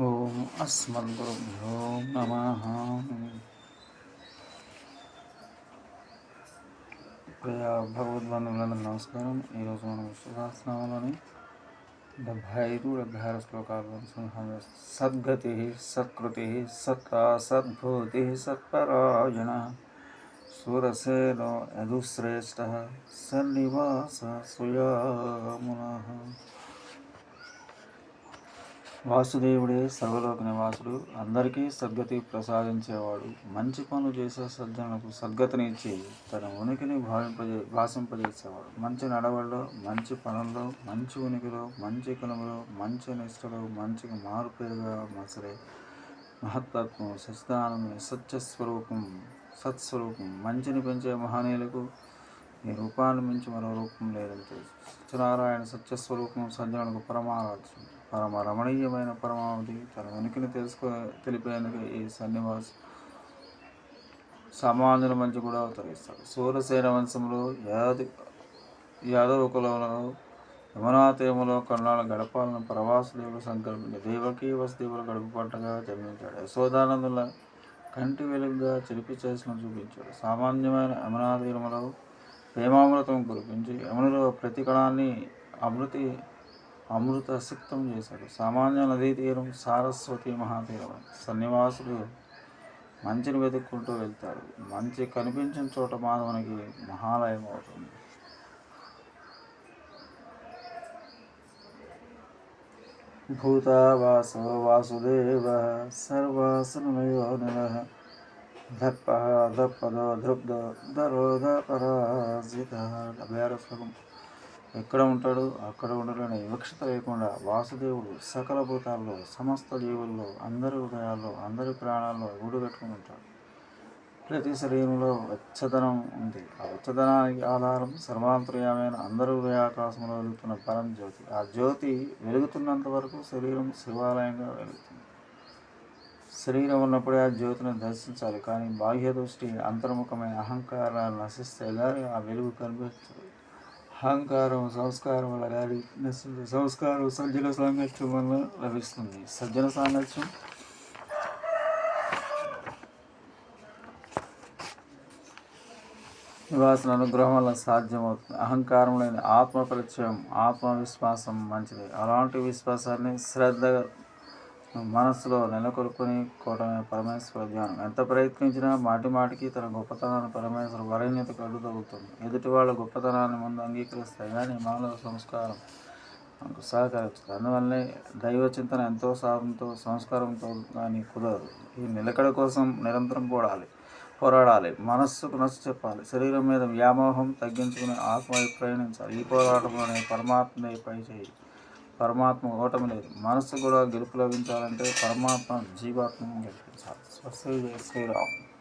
ఓం అస్మద్గురుభ్యో నమ ప్రియ భగవద్బంధువులందరూ నమస్కారం ఈరోజు మనం విశ్వసహస్రనామంలోని డెబ్భై ఐదు డెబ్భై ఆరు శ్లోకాలు సద్గతి సత్కృతి సత్తా సద్భూతి సత్పరాయణ సురసేనో యదుశ్రేష్ఠ సన్నివాస సుయామున వాసుదేవుడే సర్వలోక నివాసుడు. అందరికీ సద్గతి ప్రసాదించేవాడు. మంచి పనులు చేసే సజ్జనులకు సద్గతిని ఇచ్చి తన ఉనికిని భావింపజే భాషింపజేసేవాడు. మంచి నడవల్లో మంచి పనుల్లో మంచి ఉనికిలో మంచి కులములో మంచి నిష్టలో మంచిగా మారుపేరుగా మసలే మహత్తత్వం సచిదానందం సత్యస్వరూపం సత్స్వరూపం మంచిని పెంచే మహనీయులకు ఈ రూపాన్ని మించి మరో రూపం లేదంటే సత్యనారాయణ సత్యస్వరూపం సజ్జనులకు పరమారాధ్యం. పరమ రమణీయమైన పరమావధి తన వెనుకని తెలుసుకో తెలిపేందుకు ఈ సన్నివాసం సామాన్యుల మంచి కూడా అవతరిస్తాడు. సూర్యసేన వంశంలో యాది యాదవ కులంలో యమునాతీయములో కన్నాల గడపాలను ప్రవాసుదేవుడు సంకల్పించి దేవకీ వసుదేవులు గడుపు పంటగా జన్మించాడు. యశోదానందుల కంటి వెలుగుగా చిలిపి చేసిన చూపించాడు. సామాన్యమైన యమునాతీరములో ప్రేమామృతం కురిపించి యమునిలో ప్రతి కణాన్ని అమృతి అమృత సిక్తం చేశాడు. సామాన్య నదీ తీరం సారస్వతి మహాతీరం. సన్నివాసులు మంచిని వెతుక్కుంటూ వెళ్తాడు. మంచి కనిపించిన చోట మాధవునికి మహాలయం అవుతుంది. భూతావాసో వాసుదేవ సర్వాసనమయో నిల దర్ప దప్పదో ధృప్దో దరోద పరాజిత శ్లోకం ఎక్కడ ఉంటాడు? అక్కడ ఉండలేని వివక్షత లేకుండా వాసుదేవుడు సకల భూతాల్లో సమస్త జీవుల్లో అందరి హృదయాల్లో అందరి ప్రాణాల్లో గూడు పెట్టుకుని ఉంటాడు. ప్రతి శరీరంలో వెచ్చదనం ఉంది. ఆ వెచ్చదనానికి ఆధారం సర్వాంతర్యమైన అందరి హృదయాకాశంలో వెలుగుతున్న పరం జ్యోతి. ఆ జ్యోతి వెలుగుతున్నంత వరకు శరీరం శివాలయంగా వెలుగుతుంది. శరీరం ఉన్నప్పుడే ఆ జ్యోతిని దర్శించాలి. కానీ బాహ్య దృష్టి అంతర్ముఖమైన అహంకారాలు నశిస్తే గాని ఆ వెలుగు కనిపిస్తుంది అహంకారం సంస్కారం వల్ల గాలి నశిస్తుంది సంస్కారం సజ్జన సాంగత్యం వల్ల లభిస్తుంది. సజ్జన సాంగత్యం నివాసన అనుగ్రహం వల్ల సాధ్యమవుతుంది. అహంకారం లేని ఆత్మ పరిచయం ఆత్మవిశ్వాసం మంచిది. అలాంటి విశ్వాసాన్ని శ్రద్ధగా మనస్సులో నెలకొల్పుని కోటమే పరమేశ్వర ధ్యానం. ఎంత ప్రయత్నించినా మాటి మాటికి తన గొప్పతనాన్ని పరమేశ్వర వరణ్యతకు అడ్డు ఎదుటి వాళ్ళ గొప్పతనాన్ని ముందు అంగీకరిస్తాయి కానీ మానవ సంస్కారం మనకు సహకరించదు అందువల్లే దైవ చింతన ఎంతో సాధంతో సంస్కారంతో కానీ కుదరదు. ఈ నిలకడ కోసం నిరంతరం పోడాలి పోరాడాలి. మనస్సుకు నచ్చ చెప్పాలి. శరీరం మీద వ్యామోహం తగ్గించుకుని ఆత్మ ప్రయాణించాలి. ఈ పోరాటంలోనే పరమాత్మే పై చేయి పరమాత్మ ఓటమి లేదు. మనస్సు కూడా గెలుపు లభించాలంటే పరమాత్మ జీవాత్మను గెలిపించాలి. స్వస్తి శ్రీరామ్.